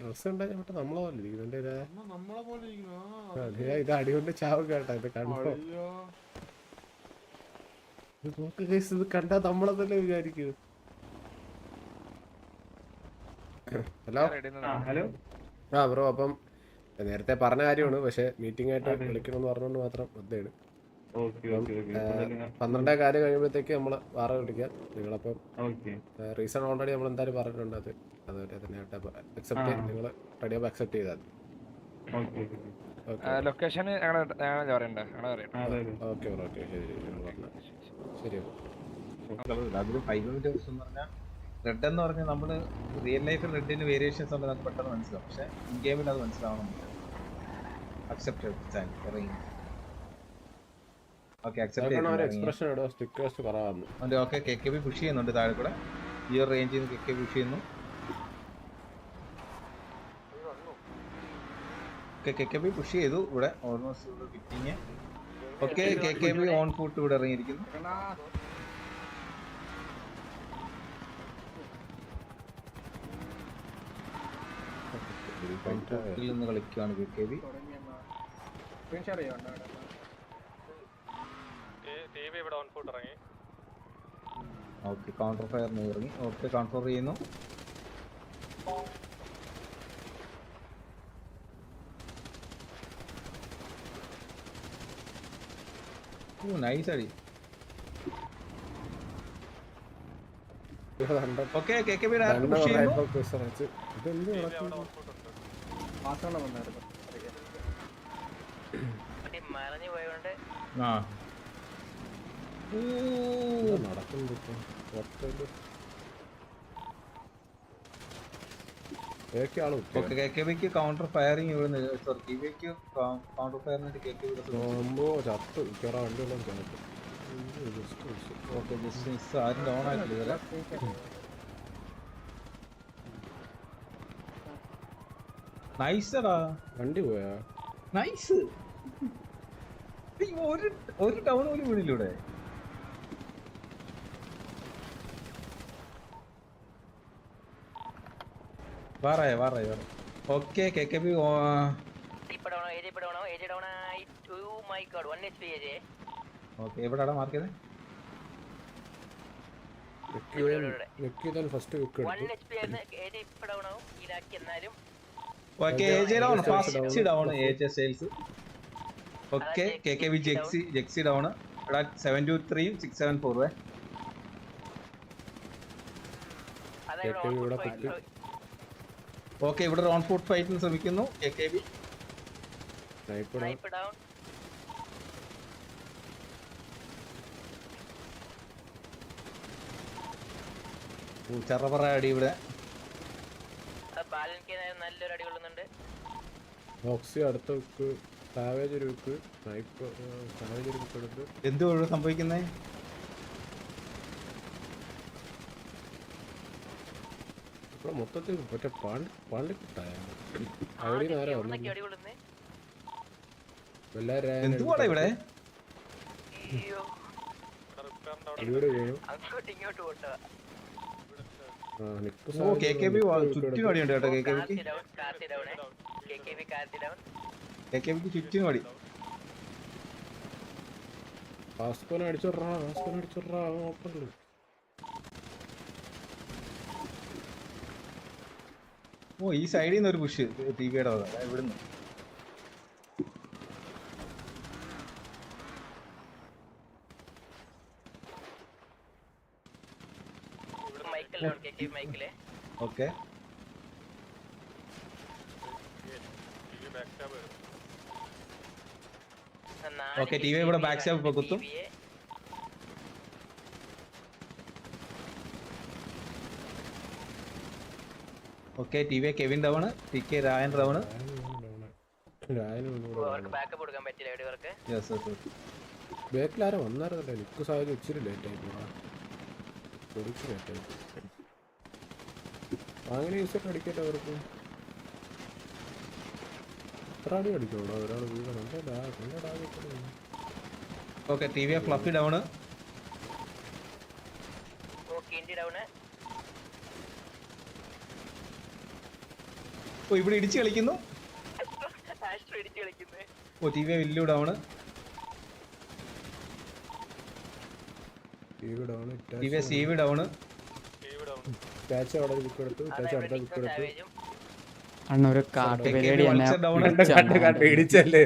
Dress ഉണ്ടായി മറ്റേ നമ്മളെ പോലെ ഇരിക്കുന്നു. എന്റെ നമ്മളെ പോലെ ഇരിക്കുന്നു. ഇത് അടികൊണ്ട് ചാവും കേട്ടാ ഇത് കണ്ടോ. ഇത് നോക്ക് ഇത് കണ്ടാ നമ്മളെ തന്നെ വിചാരിക്കും. ഹലോ ഹലോ ആ ബ്രോ അപ്പം നേരത്തെ പറഞ്ഞ കാര്യമാണ് പക്ഷെ മീറ്റിംഗ് ആയിട്ട് വിളിക്കണമെന്ന് പറഞ്ഞുകൊണ്ട് മാത്രം വന്നതാണ്. പന്ത്രണ്ടേ കാര്യം കഴിയുമ്പോഴത്തേക്ക് നമ്മൾ വാറ വിളിക്കാം നിങ്ങളപ്പം ഓക്കെ. റീസൺ ഓൾറെഡി നമ്മൾ എന്തായാലും പറഞ്ഞിട്ടുണ്ട് അത്. അതുപോലെ തന്നെ അക്സെപ്റ്റ് നിങ്ങൾ റെഡി ആകുമ്പോൾ അക്സെപ്റ്റ് ചെയ്താൽ okay okay. Location okay bro okay. ശരി അതൊരു ഫൈവ് മിനിറ്റ് എന്ന് പറഞ്ഞാൽ റെഡ് എന്ന് പറഞ്ഞാൽ നമ്മൾ റിയൽ ലൈഫിൽ റെഡിന് വേരിയേഷൻസ് ഉണ്ട് നമുക്ക് പെട്ടെന്ന് മനസ്സിലാവും. പക്ഷേ ഇൻ ഗെയിമിൽ അത് മനസ്സിലാവണം. അക്സെപ്റ്റ് ഇറങ്ങി ഓക്കെ അക്സെപ്റ്റ് ഒരു എക്സ്പ്രഷൻ ഇടുക stickers കുറവാന്ന് okay K K B push ചെയ്യുന്നുണ്ട് താഴെ കൂടെ. ഈ ഒരു റേഞ്ചിൽ നിന്ന് കെ കെ പുഷ് ചെയ്യുന്നു. Okay K K B push ചെയ്തു ഇവിടെ almost fitting okay K K B on foot ഇവിടെ ഇറങ്ങിയിരിക്കുന്നു. നിന്ന് കളിക്കുകയാണ് K K B okay counter fire ഇറങ്ങി. ഓക്കെ കൺട്രോൾ ചെയ്യുന്നു. നൈസ് അടി. Okay K K B push ചെയ്യുന്നു. ഇതെന്ത് നടക്കുന്നു? മറഞ്ഞു പോയോണ്ട് ആ എന്താ നടക്കുന്നത് ഇപ്പം? പുറത്തേക്ക് ഏതൊക്കെ ആൾ കുത്തിയോ? ഓക്കെ കെ കെ ബിക്ക് കൗണ്ടർ ഫയറിംഗ് ഇവിടുന്ന് സോറി കൗണ്ടർ ഫയറിനായിട്ട് കെ കെ ബി നോമ്പോ ചത്ത്. മിക്കവാറും വണ്ടി എല്ലാം ചത്ത് ഇത് just miss. Okay just miss ആരും ഡൗൺ ആയിട്ടില്ല ഇതുവരെ. നൈസടാ വണ്ടി പോയാ? നൈസ് ഒരു ഒരു ടൗൺ പോലും വീണില്ല വാറായ വാറായ വാറ okay K K B okay എവിടെയാണ് മാർക്ക് ചെയ്താൽ first okay A down first down A sales okay K K B ജെക്സി ജെക്സി ഡൗൺ ഇവിടെ seven two three six seven four അതായത് ഇവിടെ. ഓക്കെ ഇവിടെ റോൺ ഫുഡ് ഫൈറ്റിന് ശ്രമിക്കുന്നു കെ കെ ബി ചറപറ അടി ഇവിടെ. നല്ലൊരു അടി കൊള്ളുന്നുണ്ട്. ബോക്സി അടുത്ത വെക്ക് സാവേജ് ഒരു വെക്ക് സ്നൈപ്പർ സാവേജ് ഒരു വെക്ക് എടുത്ത്. എന്ത് ഒഴിവ് ഇവിടെ മൊത്തത്തിൽ മറ്റേ പാണ്ടിക്കിട്ടായ? അവിടെ നിന്ന് ആരാ വന്നത് അടി ഇവിടെ? അയ്യോ വീട് വീണു ചുറ്റിനും അടിയുണ്ട് കേട്ടോ കെ കെ ബിക്ക് Karthi down Karthi down K K B Karthi down K K ബിക്ക് ചുറ്റിനും അടി വാസ്കോനെ അടിച്ചോട്രാ വാസ്കോനെ അടിച്ചോട്രാ ഓപ്പണിൽ ഓ ഈ സൈഡിൽ നിന്ന് ഒരു പുഷ് ടി വിയുടെ ഇവിടുന്ന്. ഓക്കെ. ഓക്കെ ടി വി ഇവിടെ ബാക്ക് സ്റ്റാബ് ഇപ്പൊ കുത്തും. Okay T V Kevin down T K Ryan down backup കൊടുക്കാൻ പറ്റില്ല ഇവർക്ക്? യെസ് യെസ് ബാക്കിൽ ആരും വന്നായിരുന്നല്ലേ നിക്ക് സാഹചര്യം ഇച്ചിരി ലേറ്റ് ആയി പോടാ കുറച്ച് ലേറ്റ് ആയി അങ്ങനെ യൂസ് ചെയ്തിട്ട് അടിക്കട്ടെ അവർക്ക്. എത്ര അടി ഒരാൾ വീഴണം? Okay T V Fluffy down okay എൻഡി ഓ ഇവിടെ ഇടിച്ച് കളിക്കുന്നു? ഓ ടി വി വലിയ ഡൗണ് ഇവിടാണ് T V C V down ഇറ്റാച്ച് അവിടെ വിക്ക് എടുത്തു ഇറ്റാച്ച് അടുത്ത വിക്ക് എടുത്തു. സാവേജും അണ്ണ ഒരു കാട്ടു പരിപാടി എന്നെ Vulture down. കണ്ട് കണ്ട് കണ്ട് ഇടിച്ചല്ലേ?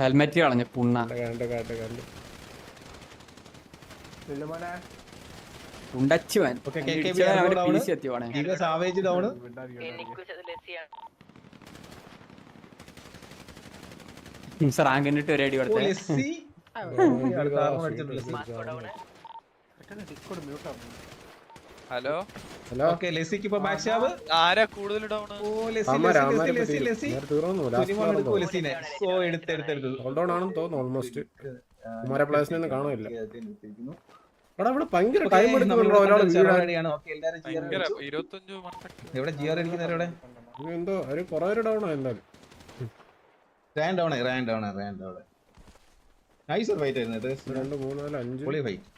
ഹെൽമെറ്റ് കളഞ്ഞു പുണ്ണ. കണ്ട് കണ്ട് കണ്ട്. ടി വി സാവേജ് റാങ്കിന്റെ ഇട്ട് ഒരു അടി ഓ കൊടുത്തേ ഹലോ? ഹലോ? ഓക്കെ ലെസിക്ക് ഇപ്പൊ ബാക്ക് ഷാവ് ആരാ കൂടുതൽ ഡൗൺ ഓ ലെസി അമര ലെസ്സി ലെസ്സി ലെസ്സി തീർന്നു ലാസ്റ്റ് എടുത്ത് എടുത്ത് എടുത്ത്. ഹോൾഡ് ഓൺ ആണെന്ന് തോന്നുന്നു ഓൾമോസ്റ്റ് കുമാര പ്ലേസിനെ ഒന്നും കാണില്ല ഇവിടെ ഇവിടെ ആണ്. എന്തോ ഒരു കുറെ ഡൗൺ റാൻ ഡൗൺ നൈസർ ഫൈറ്റ് ആയിരുന്നു ഇത് രണ്ട് മൂന്ന് നാല് അഞ്ച് പൊളി ഫൈറ്റ്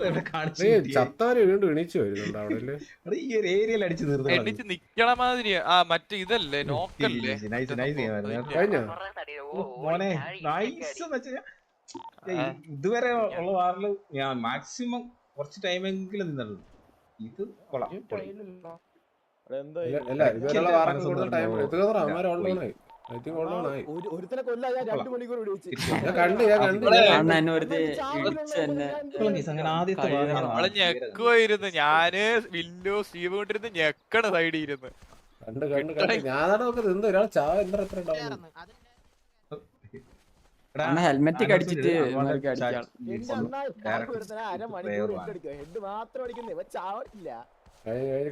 ഇവിടെ കാണിച്ചു ഏയ് കിട്ടിയേ. ചത്താര് വീണ്ടും എണീച്ചു വരുന്നുണ്ട് അവിടെ ഈ ഒരു ഏരിയയിൽ അടിച്ച് തീർന്നു എണ്ണിച്ച് നിക്കണ മാതിരി ആ മറ്റേ ഇതല്ലേ നോക്കല്ലേ നൈസ് നൈസ് മോനെ നൈസ് വെച്ചാ ഇതുവരെ ഉള്ള വാറിൽ ഞാൻ മാക്സിമം കുറച്ച് ടൈമെങ്കിലും നിന്നുള്ളൂ ഇത് കൊള്ളാം. ഒരുത്തനെ രണ്ട് മണിക്കൂർ നമ്മൾ ഞെക്കുവായിരുന്നു. ഞാൻ വില്ലോ സ്റ്റീവ് കൊണ്ടിരുന്ന് ഞെക്കണ സൈഡിൽ ഇരുന്ന്. കണ്ട് കണ്ട് കണ്ട്. ഞാനാണ് നോക്കുന്നത്? എന്ത് ഒരാൾ ചാവ എന്താ എത്ര ഉണ്ടാവും അണ്ണ ഹെൽമെറ്റ് ഒക്കെ അടിച്ചിട്ട്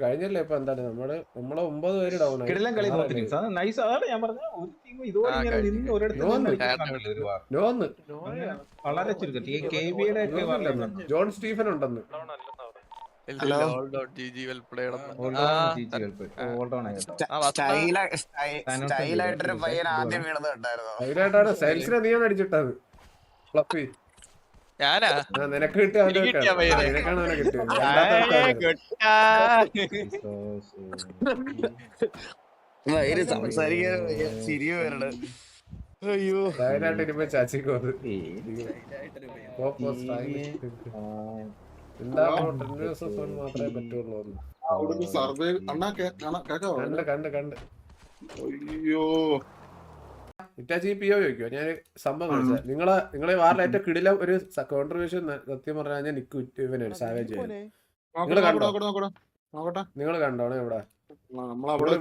കഴിഞ്ഞല്ലേ ഇപ്പൊ എന്താണ് നമ്മൾ നമ്മളെ ഒമ്പത് പേര് ഡൗൺ വളരെ ചുരുക്കം. ജോൺ സ്റ്റീഫൻ ഉണ്ടെന്ന്. സ്റ്റൈലായിട്ടൊരു പയ്യൻ ആദ്യം വീണത് കണ്ടായിരുന്നോ അതിലായിട്ടാണ് സെൽസിനെ നീയാണ് അടിച്ചിട്ടത് ഫ്ലപ്പി ഞാനാ? ആ നിനക്ക് കിട്ടിയ സംസാരിക്കാൻ വയ്യ, ചിരിയും വരണ്. അയ്യോ. ചാച്ചിക്ക് ഫോൺ മാത്രമേ പറ്റുള്ളൂ എന്ന്. അവിടുന്ന് സർവേ അണ്ണാ കേക്കാവോ? കണ്ട് കണ്ട് കണ്ട്. അയ്യോ. ഇറ്റാച്ചി പി ഒ ഞാൻ സംഭവം കാണിച്ചാ നിങ്ങളെ നിങ്ങളെ വാറിലെ ഏറ്റവും കിടില ഒരു കോൺട്രിബ്യൂഷൻ സത്യം പറഞ്ഞാൽ ഞാൻ നിക്ക് ഒരു സാവേജ് കണ്ടോ? നിങ്ങൾ കണ്ടോണേ ഇവിടെ. ഇവിടെ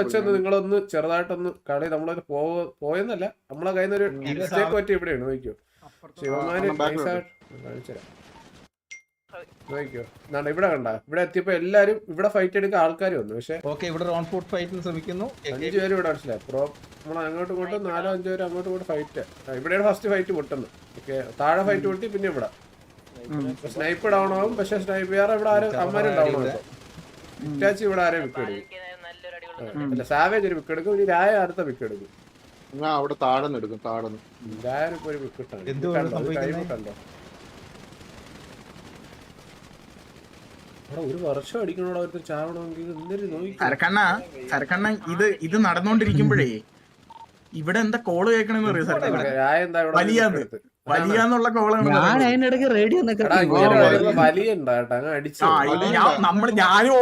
വെച്ചൊന്ന് നിങ്ങളൊന്ന് ചെറുതായിട്ടൊന്ന് കളി നമ്മളൊരു പോയെന്നല്ല നമ്മളെ കയ്യിൽ നിന്ന് ഒരു മിസ്റ്റേക്ക് പറ്റി ഇവിടെയാണ് നോക്കിയോ ശിവമാരി കാണിച്ചുതരാം. എന്നാണ് ഇവിടെ കണ്ട. ഇവിടെ എത്തിയപ്പോ എല്ലാരും ഇവിടെ ഫൈറ്റ് എടുക്കാൻ ആൾക്കാർ വന്നു. പക്ഷെ ഓക്കെ ഇവിടെ റോൺ ഫുഡ് ഫൈറ്റിന് ശ്രമിക്കുന്നു. അഞ്ചു പേര് ഇവിടെ മനസ്സിലായി. പ്രോ നമ്മൾ അങ്ങോട്ടും ഇങ്ങോട്ടും നാലോ അഞ്ചോ പേര് അങ്ങോട്ടും ഇങ്ങോട്ടും ഫൈറ്റ് ഇവിടെയാണ് ഫസ്റ്റ് ഫൈറ്റ് പൊട്ടുന്നത്. ഓക്കെ താഴെ ഫൈറ്റ് പൊട്ടി പിന്നെ ഇവിടെ. സ്നൈപ്പ് ഡൗൺ ആവും. പക്ഷെ സ്നൈപ്പ് വേറെ ഇവിടെ ആരും അമ്മാരും ഡൗൺ ആവും ഇറ്റാച്ചി ഇവിടെ ആരെയും വിക്ക് നല്ലൊരു അടിപൊളി അല്ല സാവേജ് ഒരു വിക്കെടുക്കും ഇനി രായ അടുത്ത വിക്കെടുക്കും ഞാൻ അവിടെ താഴെ എടുക്കും താഴെ രായ ഒരു വിക്ക് ഇട്ടാണ് എന്തുവാണ് കണ്ടോ? ഒരു വർഷം അടിക്കണോടാ ചാവണമെങ്കിൽ സരക്കണ്ണ ഇത് ഇത് നടന്നോണ്ടിരിക്കുമ്പോഴേ ഇവിടെ എന്താ കോൾ കേൾക്കണെന്ന് അറിയോ സരക്കണ്ണ രായ വലിയാന്നുള്ള കോളാണ് ഞാൻ അതിനിടയ്ക്ക് റേഡിയോ നമ്മൾ ഞാനും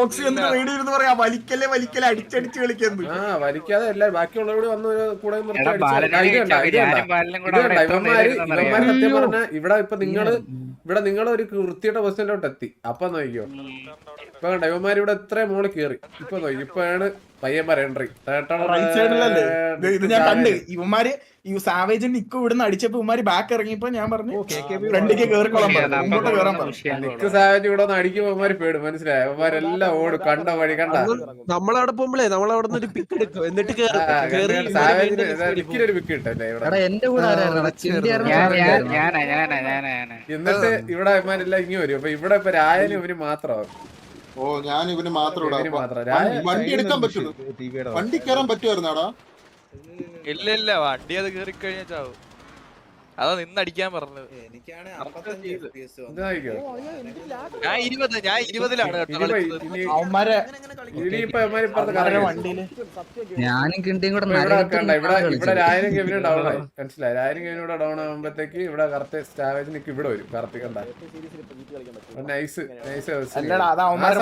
റേഡിയോ ഇരുന്ന് പറയാ. വലിക്കല്ലേ വലിക്കല്ലേ അടിച്ചടിച്ച് കളിക്കുന്നു. ആ വലിക്കാതെ എല്ലാ ബാക്കിയുള്ളവരോട് വന്ന് ഒരു കൂടെ സത്യം? പറഞ്ഞ ഇവിടെ ഇപ്പൊ നിങ്ങൾ ഇവിടെ നിങ്ങൾ ഒരു വൃത്തിയുടെ പൊസിഷനിലോട്ട് എത്തി. അപ്പൊ നോക്കിയോ ഇപ്പൊ കണ്ട? ഇവന്മാര് ഇവിടെ എത്ര മോൾ കേറി. ഇപ്പൊ നോക്കി. ഇപ്പൊ പയ്യന്മാർ എൻട്രി റൈറ്റ് സൈഡിലല്ലേ ഇത് ഇത് ഞാൻ കണ്ട്. ഇവന്മാര് ഈ സാവേജ് നിക്ക് ഇവിടുന്ന് അടിച്ചപ്പോ ഇവന്മാര് ബാക്ക് ഇറങ്ങിയപ്പോ ഞാൻ പറഞ്ഞു ഫ്രണ്ടിക്ക് കേറിക്കോളാൻ പറഞ്ഞു. മുമ്പോട്ട് കേറാൻ പറഞ്ഞു. നിക്ക് സാവേജ് ഇവിടെ ഒന്ന് അടിക്കുമ്പോ ഇവന്മാര് പേടും മനസ്സിലായി? ഇവന്മാരെല്ലാം ഓടും കണ്ട വഴി കണ്ട. നമ്മളവിടെ പോകുമ്പോഴേ നമ്മളവിടെ നിന്ന് ഒരു പിക്ക് എടുക്കും. എന്നിട്ട് സാഹചര്യം നിക്കിനൊരു വിക്ക് കിട്ടല്ലേ ഇവിടെ? എന്നിട്ട് ഇവിടെ ഇവന്മാരെല്ലാം ഇങ്ങനെ വരും. അപ്പൊ ഇവിടെ ഇപ്പൊ രായനും ഇവർ മാത്രമാവും ഓ ഞാൻ ഇവന് മാത്രം വണ്ടി എടുക്കാൻ പറ്റുള്ളൂ. ടിവിയുടെ വണ്ടി കയറാൻ പറ്റുമായിരുന്നാടാ. ഇല്ല ഇല്ല. വണ്ടി അത് കേറി കഴിഞ്ഞാ ചാവും. അതാ നിന്നടിക്കാൻ പറഞ്ഞത്. ഞാൻ ഇരുപത് ഞാൻ ഇരുപതിലാണ് കേട്ടോ ഞാനും കിണ്ടിയും കൂടെ ഇവിടെ രായനും കെവിനും ഡൗൺ ആയി. മനസ്സിലായി? രായനും കെവിനും ഇവിടെ ഡൗൺ ആകുമ്പോഴത്തേക്ക് ഇവിടെ കറക്റ്റ് സ്റ്റാവേജിനിക്ക് ഇവിടെ വരും. കറക്റ്റ് കണ്ടാൽ. നൈസ് നൈസ് ആ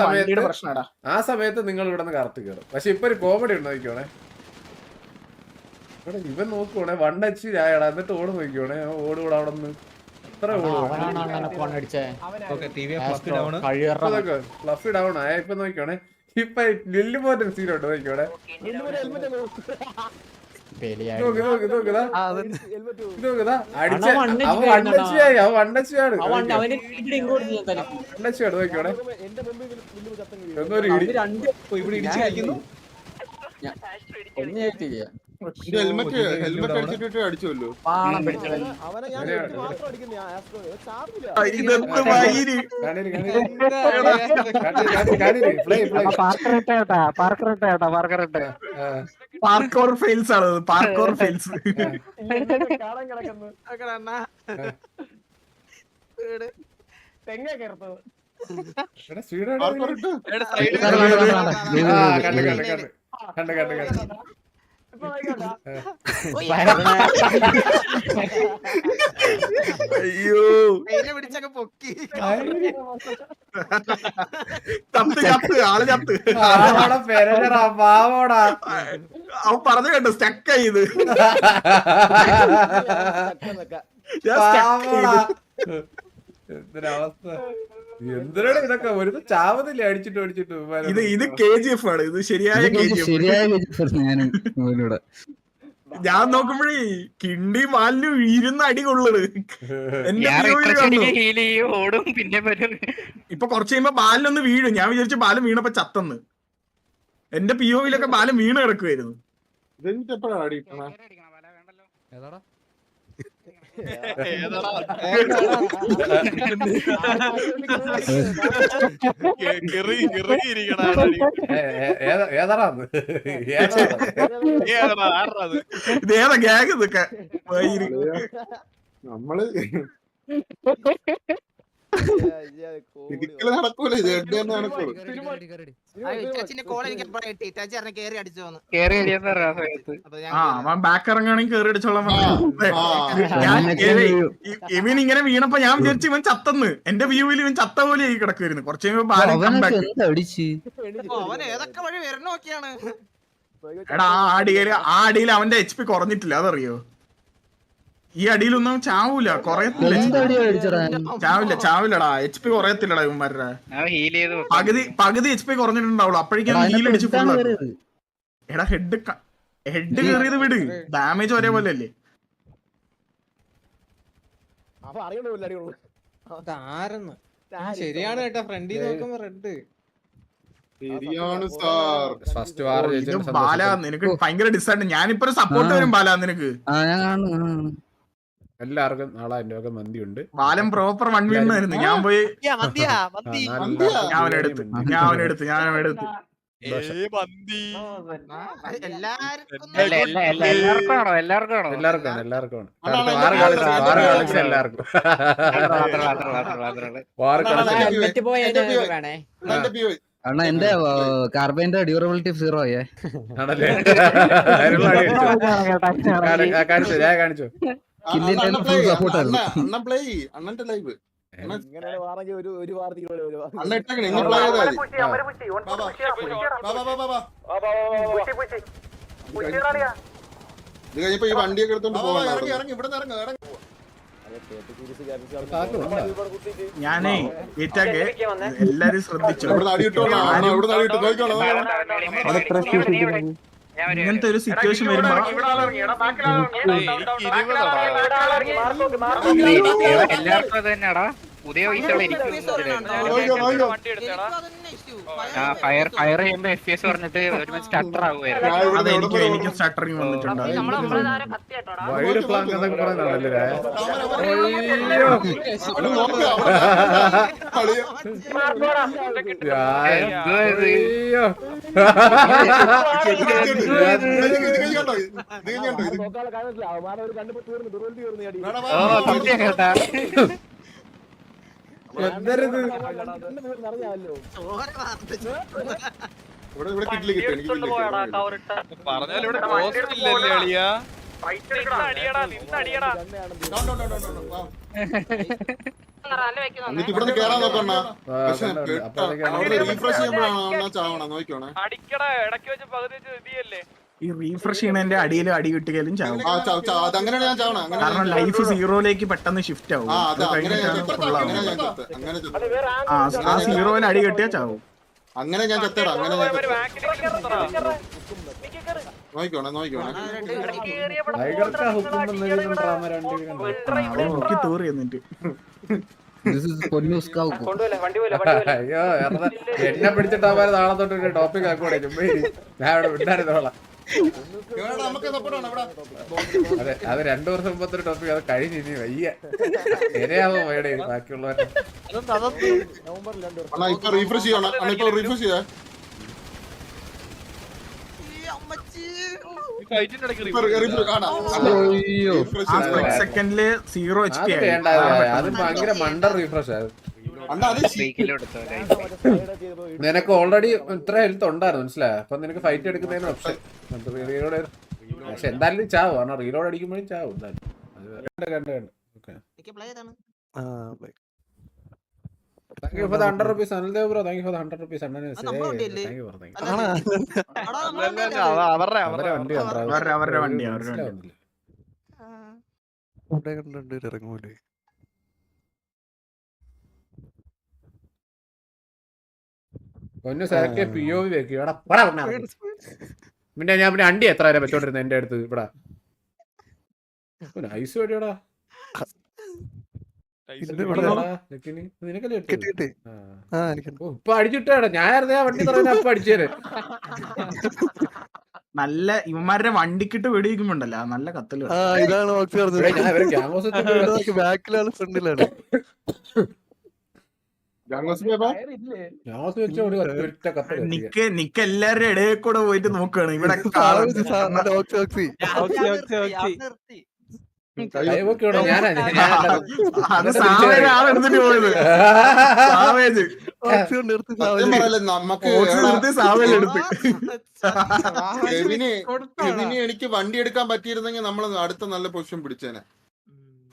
സമയത്ത് പ്രശ്നടാ. ആ സമയത്ത് നിങ്ങൾ ഇവിടെ നിന്ന് കറക്റ്റ് കയറും പക്ഷെ ഇപ്പൊ ഒരു കോമഡി ഉണ്ട് നോക്കിയോണേ ഇവിടെ ഇവൻ നോക്കുവാണേ വൺ എച്ച് രായടാ. എന്നിട്ട് ഓട് നോക്കിയോണേ ഓടുകൂടെ അവിടെ നിന്ന് ഡൗൺ ഫ്ലഫി ഡൗൺ ആയ ഇപ്പൊ നോക്കിയോണേ ഇപ്പൊ ലില്ലി പോറ്റൻ സീനുണ്ട് നോക്കിയോണേ വീണ്ടും ഒരു helmet അങ്ങ് വെക്കും. നോക്ക് നോക്ക് നോക്കുതാ helmet വെക്കും. ഇത്. നോക്കുതാ അടിച്ച അണ്ണാ, one touch അവൻ വണ്ടച്ചായി അവൻ വണ്ടച്ചാണ് അവന് ഇങ്ങോട്ട് ഞാൻ തരാം. വണ്ടച്ചാണ് നോക്കിയോണേ എന്റെ മുമ്പിൽ വലിയ ചത്തങ്ങ് വീഴും. എന്നൊരു ഇടി രണ്ട് ഇവിടെ ഇടിച്ച് കഴിക്കുന്നു ഒന്നും. ഹെൽമെറ്റ് ഹെൽമെറ്റ് അടിച്ചിട്ട് അടിച്ചല്ലോ. അവനെ ഞാൻ മാത്രം അടിക്കുന്ന. പാർക്കോർ ഫെയിൽസ് ആണ് പാർക്കോർ ഫെയിൽസ്. കാണാൻ കിടക്കുന്നു? തെങ്ങ ആ കണ്ട്. കണ്ട് കണ്ട് കണ്ട്. കണ്ട്. അയ്യോ ചത്ത് ചത്ത് ആൾ ചത്ത് പാവോടാ പെരടാ പാവോടാ അവൻ പറഞ്ഞു കണ്ടു സ്റ്റക്ക് പാവോടാ ചെയ്ത്. എന്തൊരവസ്ഥ എന്തിനാണ് ഇതൊക്കെ? ഒരു ചാവതില്ല അടിച്ചിട്ട് അടിച്ചിട്ട് ഇത് ഇത് കെ ജി എഫ് ആണ്. ഇത് ശരിയായ കെ ജി എഫ്. ഞാൻ നോക്കുമ്പോഴേ കിണ്ടി മാലിന് ഇരുന്ന് അടി കൊള്ളണ്? ഓടും പിന്നെ ഇപ്പൊ കുറച്ച് കഴിയുമ്പോ ബാലിനൊന്ന് വീഴും. ഞാൻ വിചാരിച്ചു ബാലം വീണപ്പോ ചത്തന്ന്. എന്റെ പി ഒയിലൊക്കെ ബാലം വീണ് കിടക്കുമായിരുന്നു ഏതാ- ഗ്യാഗ് ഇതൊക്കെ നമ്മൾ ബാക്ക് ഇറങ്ങുകയാണെങ്കിൽ കേറി അടിച്ചോളാം ആ, ആ. ഞാൻ ഇവൻ ഇങ്ങനെ വീണപ്പോ ഞാൻ വിചാരിച്ചു ഇവൻ ചത്തന്ന്. എന്റെ വ്യൂവിൽ ഇവൻ ചത്ത പോലെ ആയി കിടക്കുമായിരുന്നു കുറച്ച് കഴിയുമ്പോ ആ അടിയിൽ അവന്റെ എച്ച് പി കുറഞ്ഞിട്ടില്ല അതറിയോ? ഈ അടിയിലൊന്നും ചാവൂല കുറയത്തില്ല. ചാവില്ല ചാവില്ലടാ. എച്ച് പി കൊറയത്തില്ലടാ ഇവന്മാരുടെ. പകുതി പകുതി എച്ച് പി കുറഞ്ഞിട്ടുണ്ടാവുള്ളൂ. അപ്പോഴേക്കും ഹീൽ അടിച്ച് ഫുൾ എടാ ഹെഡ് ഹെഡ് കയറിയത് വിട്. ഡാമേജ് ഒരേപോലെ അല്ലേ ശരിയാണ് കേട്ടോ. ഫ്രണ്ടിൽ നോക്കുമ്പോ റെഡ് ശരിയാണ് സാർ. ഫസ്റ്റ് വാർ ബാല. നിനക്ക് ഭയങ്കര ഡിസൈഡ് ഞാനിപ്പോ സപ്പോർട്ട് വരും ബാല നിനക്ക്. എല്ലാവർക്കും നാളെ എന്റെ ഒക്കെ മന്തി ഉണ്ട് ബാലൻ പ്രോപ്പർ വൺ വീണായിരുന്നു ഞാൻ പോയി ഞാൻ എടുത്ത് ഞാൻ എടുത്ത് ഞാൻ മന്തി എല്ലാവർക്കും അണ്ണാ, എന്റെ കാർബൈന്റെ ഡ്യൂറബിലിറ്റി സീറോ ആയേ ആണല്ലേ കാണിച്ചോ ഞാൻ കാണിച്ചോ അണ്ണന്റെ ലൈവ്. ഇത് കഴിഞ്ഞപ്പോ ഈ വണ്ടിയൊക്കെ എടുത്തോണ്ട് പോകണം ഇറങ്ങി ഇറങ്ങി. ഇവിടെ ഇറങ്ങി ഇറങ്ങി. ഞാനേ ഏറ്റാക്കെ എല്ലാരും ശ്രദ്ധിച്ചോ? ഇങ്ങനത്തെ ഒരു സിറ്റുവേഷൻ വരുമ്പോ എല്ലാവർക്കും അത് തന്നെയാടാ. പുതിയ പൈസകൾ വണ്ടി എടുത്തേടാ. ഫയർ ഫയർ ചെയ്യുമ്പോ എഫ് എസ് പറഞ്ഞിട്ട് ഒരു സ്റ്റട്ടർ ആവുമായിരുന്നു അത് എന്തരത് പറഞ്ഞാലും ഇവിടെ ഇല്ലല്ലേ അളിയാ? എന്നിട്ട് ഇവിടെ കേറാൻ നോക്കണ റീഫ്രഷ് ചാവണം? നോക്കിക്കോണേ. അടിക്കടാ ഇടയ്ക്ക് വെച്ച് പകുതി വെച്ച് ഇതിയല്ലേ ഈ റീഫ്രഷ് ചെയ്യണതിന്റെ അടിയിലും അടി കിട്ടിയാലും ചാവും ആ ചാ- ചാ- അതങ്ങനെയാണ് ഞാൻ ചാവണം. അങ്ങനെ കാരണം ലൈഫ് സീറോയിലേക്ക് പെട്ടെന്ന് ഷിഫ്റ്റ് ആവും. ആ. ആ സീറോയിൽ അടി കിട്ടിയാ ചാവും. അങ്ങനെ ഞാൻ ചത്തടാ അങ്ങനെ ഞാൻ നോക്കിക്കോണേ നോക്കിക്കോണേ. നോക്കി തൂറി എന്നിട്ട് എന്നെ പിടിച്ചിട്ടാ നാളെ തൊട്ട് ടോപ്പിക് ആക്കൂടെ ചുമ്മാ ഞാൻ ഇവിടെ വിട്ടായിരുന്നോളാം ഇവിടെ നമുക്ക് സപ്പോർട്ട് ആണ് ഇവിടെ അതെ അത് രണ്ടു വർഷം മുമ്പത്തെ ടോപ്പിക് അത് കഴിഞ്ഞു ഇനി വയ്യ. ശരിയാവോ വേടേ ബാക്കിയുള്ളവരെ? റീഫ്രഷ് ചെയ്യണം റീഫ്രഷ് ചെയ്യേ സെക്കൻഡിൽ സീറോ അത് ഭയങ്കര മണ്ടർ റീഫ്രഷ് അത് നിനക്ക് ഓൾറെഡി ഇത്ര ഹെൽത്ത് ഉണ്ടായിരുന്നു മനസ്സിലായ? അപ്പൊ നിനക്ക് ഫൈറ്റ് എടുക്കുന്നതിന് ഓപ്ഷൻ റീലോഡ് പക്ഷെ എന്തായാലും ചാവും. കാരണം റീലോഡ് അടിക്കുമ്പോഴും ചാവും എന്തായാലും. അത് വേറെ. കണ്ട് കണ്ട് okay. Thank you for the hundred rupees Anildev bro. Thank you for the hundred rupees അണ്ണനെ thank you for thank you അവരുടെ അവരെ വണ്ടി? അവരുടെ- വണ്ടി, അവരുടെ വണ്ടി. മനസ്സിലാവുന്നില്ല. പൊന്നു സെലക്ട് പി ഒ വി വെക്കും ഇവിടെ പെണ്ണെ പിന്നെ. ഞാൻ പിന്നെ അണ്ടി എത്ര വരെ വെച്ചോണ്ടിരുന്നു എന്റെ അടുത്ത്? ഇവിടെ. ഐസ് വേടിയോടാ? ആ. ഇപ്പൊ വണ്ടി പറയുന്ന അപ്പൊ അടിച്ചേര്. നല്ല ഇവന്മാരുടെ വണ്ടിക്കിട്ട് വെടിവെക്കുമ്പോണ്ടല്ലോ നല്ല കത്തൽ ഇതാണ് ബാക്കിലാണ് ഞാൻ നിക്ക് നിക്ക് എല്ലാരുടെ ഇടയിൽ കൂടെ പോയിട്ട് നോക്കുകയാണ് ഇവിടെ ആളെടുത്തിട്ട് പോയത്. സാവേജ് എനിക്ക് വണ്ടി എടുക്കാൻ പറ്റിയിരുന്നെങ്കിൽ നമ്മൾ അടുത്ത നല്ല പൊസിഷൻ പിടിച്ചേനെ.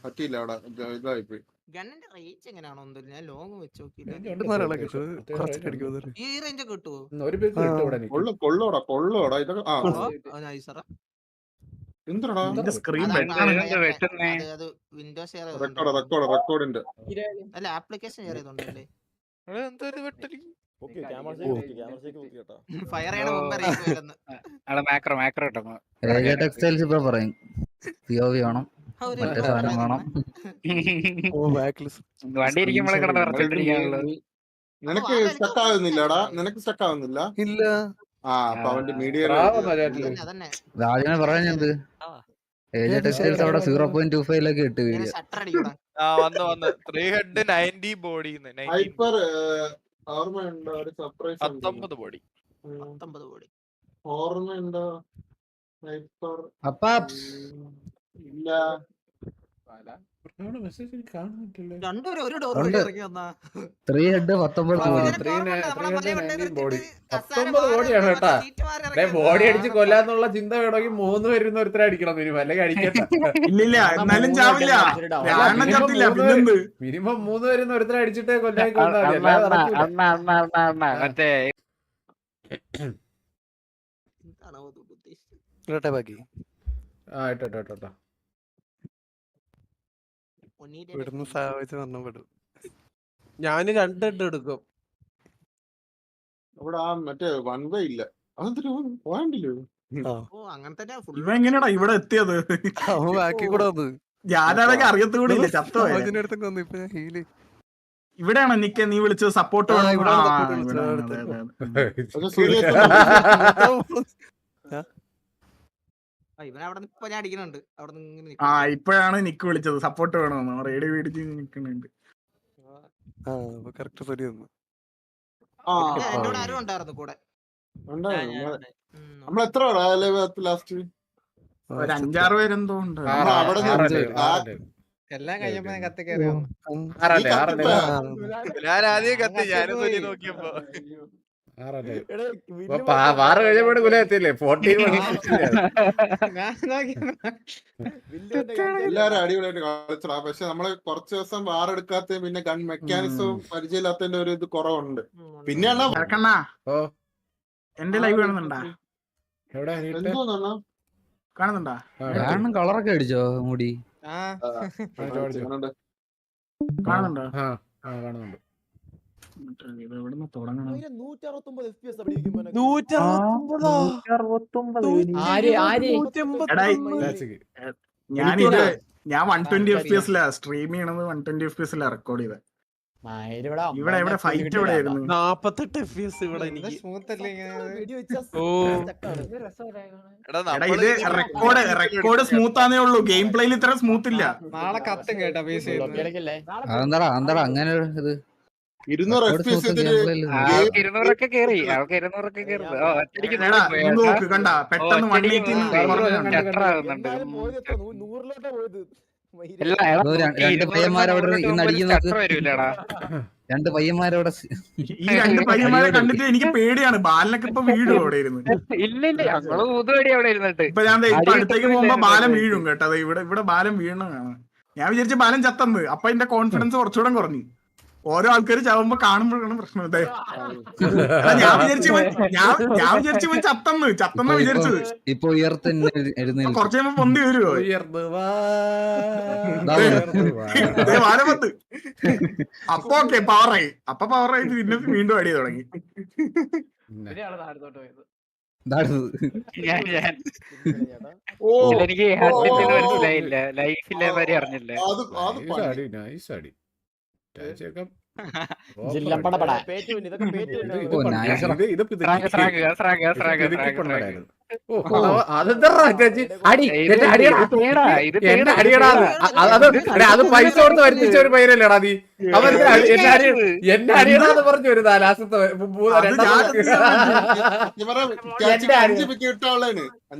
പറ്റിയില്ല അവിടെ ഇതായിപ്പോയി. ഗണ്ണിന്റെ റേഞ്ച് എങ്ങനെയാണോ എന്തോ ഞാൻ ലോങ് വെച്ച് നോക്കിയില്ല. ഈ റേഞ്ച്. കൊള്ളു കൊള്ളോടാ കൊള്ളോടാ ഇതൊക്കെ ആ നൈസറാ എന്തടാ ഇതിന്റെ സ്ക്രീൻ അത് വെട്ടണം അത് അത് വിൻഡോ ഷെയർ റെക്കോർഡ് റെക്കോർഡ് റെക്കോർഡിന്റെ അല്ല ആപ്ലിക്കേഷൻ ഷെയർ ചെയ്തോണ്ടല്ലേ ഫയർ ചെയ്യണ മുമ്പ് റേഞ്ച് വരുന്നു മാക്രോ മാക്രോ ഇട്ടോ ഏജ ടെക്സ്റ്റൈൽസ് ഇപ്പൊ പറയും പി ഒ വേണം. മറ്റേ സാധനം വേണം വണ്ടി ഇരിക്കുമ്പോഴേ കിടന്ന് വിറച്ചോണ്ടിരിക്കാനുള്ളത് നിനക്ക് സ്റ്റക്ക് ആവുന്നില്ലടാ. നിനക്ക് സ്റ്റക്ക് ആവുന്നില്ല? ഇല്ല. ആ അപ്പൊ അവന്റെ മീഡിയ രാജനെ പറഞ്ഞത് ഏജ ടെക്സ്റ്റൈൽസ് അവിടെ സീറോ പോയിന്റ് ടു ഫൈവിലൊക്കെ ഇട്ട് വീഡിയോ വന്ന് വന്ന്. Three head ninety body hyper ഓർമ്മയുണ്ടോ ഒരു സർപ്രൈസ് പത്തൊമ്പത് ബോഡി പത്തൊമ്പത് കോടി ഓർമ്മയുണ്ടോ ഹൈപ്പർ അപ്പാപ്സ്. ത്രീ ഹെഡ് പത്തൊമ്പത് കേട്ടാ. ബോഡി അടിച്ച് കൊല്ലാന്നുള്ള ചിന്ത വേണമെങ്കിൽ മൂന്ന് പേരുന്ന ഒരുത്തരെ അടിക്കണം മിനിമം അല്ലെങ്കിൽ പിന്നെന്ത്? മിനിമം മൂന്ന് പേരുന്ന ഒരുത്തരെ അടിച്ചിട്ടേ ഇത് ഉദ്ദേശിച്ചത്? ആ ഇട്ടോ. ഇവിടുന്ന് ഞാൻ രണ്ട് ഹെഡ് എടുക്കും. അവിടെ ആ മറ്റേ വൺ വേ ഇല്ല. അതെന്തൊരു പോയിന്റില്ലോ ഓ അങ്ങനെ തന്നെ ഫുൾ ഇവ എങ്ങനെയാടാ ഇവിടെ എത്തിയത്? അവൻ ബാക്കി കൂടെ വന്നത് ഞാനാണെങ്കിൽ വന്നു ഇപ്പൊ ഹീൽ ഇവിടെയാണോ നിക്ക്? നീ വിളിച്ചത് സപ്പോർട്ട് വേണം. ഇവിടെയാണ് ആ. ഇപ്പോഴാണ് നിക്ക് വിളിച്ചത് സപ്പോർട്ട് വേണമെന്ന് റേഡിയോ മേടിച്ച് നിക്കുന്നുണ്ട് ലാസ്റ്റ് ഒരു അഞ്ചാറ് പേരെന്തോ ഉണ്ട്. എല്ലാം ഞാൻ കത്തി കയറി ആറല്ലേ ആറല്ലേ ഞാൻ ആദ്യം കത്തി ഞാനും നോക്കിയപ്പോ വാറ് കഴിഞ്ഞപ്പോഴും ഫോർട്ടീൻ എല്ലാരും അടിപൊളിയായിട്ട് കളിച്ചടാ. പക്ഷെ നമ്മൾ കുറച്ച് ദിവസം വാർ എടുക്കാത്ത പിന്നെ ഗൺ മെക്കാനിസവും പരിചയമില്ലാത്തതിന്റെ ഒരു ഇത് കുറവുണ്ട്. പിന്നെയാണ്? എന്റെ ലൈവ് കാണുന്നുണ്ടാ? കാരണം കളറൊക്കെ അടിച്ചോ മുടി. കാണുന്നുണ്ടോ? കാണുന്നുണ്ട്. ഞാനിത് ഞാൻ one twenty F P S stream ചെയ്യണത്. One twenty F P S record ചെയ്തത് ഇവിടെ ഇവിടെ ഫൈറ്റ് ഇവിടെ ആയിരുന്നു നാപ്പത്തെട്ട് എഫ് പി എസ് ഇവിടെ. എടാ എടാ ഇത് റെക്കോർഡ് റെക്കോർഡ് സ്മൂത്ത് ആണേ ഉള്ളൂ. ഗെയിം പ്ലേയിൽ ഇത്ര സ്മൂത്ത് ഇല്ല. നാളെ കത്തും കേട്ടാ പീസ് അതെന്താടാ അതെന്താടാ അങ്ങനെ ഇത്? ഇരുന്നൂറ് എഫ് പി എസ് ഇരുന്നൂറൊക്കെ കേറി ഇരുന്നൂറൊക്കെ കേറി. കണ്ട പെട്ടെന്ന് നൂറിലോട്ടാ പോയത്. രണ്ട് പയ്യന്മാരവിടെ രണ്ട് പയ്യന്മാരവിടെ ഈ രണ്ട് പയ്യന്മാരെ കണ്ടിട്ട് എനിക്ക് പേടിയാണ്. ബാലനൊക്കെ ഇപ്പൊ വീഴും അവിടെ ഇരുന്ന്? ഇല്ല ഇല്ല ഞങ്ങൾ ഊതുപടി അവിടെ ഇരുന്നിട്ട്. ഇപ്പൊ ഞാൻ ഇപ്പൊ അടുത്തേക്ക് പോകുമ്പോ ബാലം വീഴും കേട്ടോ. ദേ ഇവിടെ ഇവിടെ ബാലം വീഴണം ഞാൻ വിചാരിച്ച ബാലം ചത്തന്ന്. അപ്പൊ എന്റെ കോൺഫിഡൻസ് കുറച്ചുകൂടെ കുറഞ്ഞു. ഓരോ ആൾക്കാർ ചാവുമ്പോ കാണുമ്പോഴാണ് പ്രശ്നം അതെ. ഞാൻ വിചാരിച്ചു ഞാൻ ഞാൻ വിചാരിച്ചു പോയി ചത്തന്ന് ചത്തന്ന വിചാരിച്ചത്. ഇപ്പൊ ഉയർത്തന്നെ കുറച്ച് കഴിയുമ്പോ പൊന്തി വരുവോ? ഉയർന്നു വാ ദാ ഉയർന്നു വാ. ദേ വാരപത്ത് അപ്പൊ ഓക്കെ പവറായി അപ്പൊ പവറായി പിന്നെ വീണ്ടും അടി തുടങ്ങി. എനിക്ക് മനസ്സിലായില്ല. ലൈഫിലെ വരെ അറിഞ്ഞില്ല. നൈസ്. അടി. അത്. പൈസ കൊടുത്ത് വരുത്തിച്ച ഒരു പേരല്ലേടാ നീ? അവൻ എന്റെ അടിയടാന്ന് പറഞ്ഞു ഒരു ലാസ്റ്റത്തെ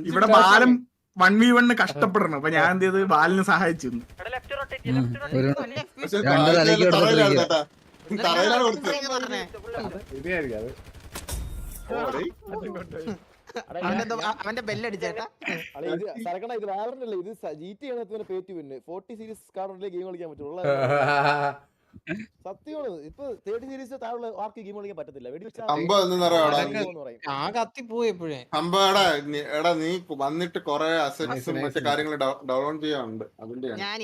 ഇവിടെ ബാലം വൺ വി വണ്ണ് കഷ്ടപ്പെടണം. അപ്പൊ ഞാൻ എന്ത് ചെയ്ത്? ബാലിന് സഹായിച്ചു. അവന്റെ ബെല്ലടിച്ചേട്ടാ. ഇത് സരക്കണ ഇത് ചെയ്യണത്തിന് പേറ്റ് പിന്നെ ഫോർട്ടി സീരീസ് കാർഡിലെ ഗെയിം കളിക്കാൻ പറ്റുള്ളൂ. സത്യമാണ്. ഇപ്പൊ തേർട്ടി സീരീസ് താഴെ ആർക്ക് ഗെയിം കളിക്കാൻ പറ്റത്തില്ല? വെടി വെച്ചാൽ അമ്പ എന്ന് ആ കത്തി പോയി എപ്പോഴേ അമ്പ എടാ നീ- വന്നിട്ട് കൊറേ അസറ്റ്സും മറ്റു കാര്യങ്ങൾ ഡൗൺലോഡ് ചെയ്യാനുണ്ട്. അതിന്റെ ഞാൻ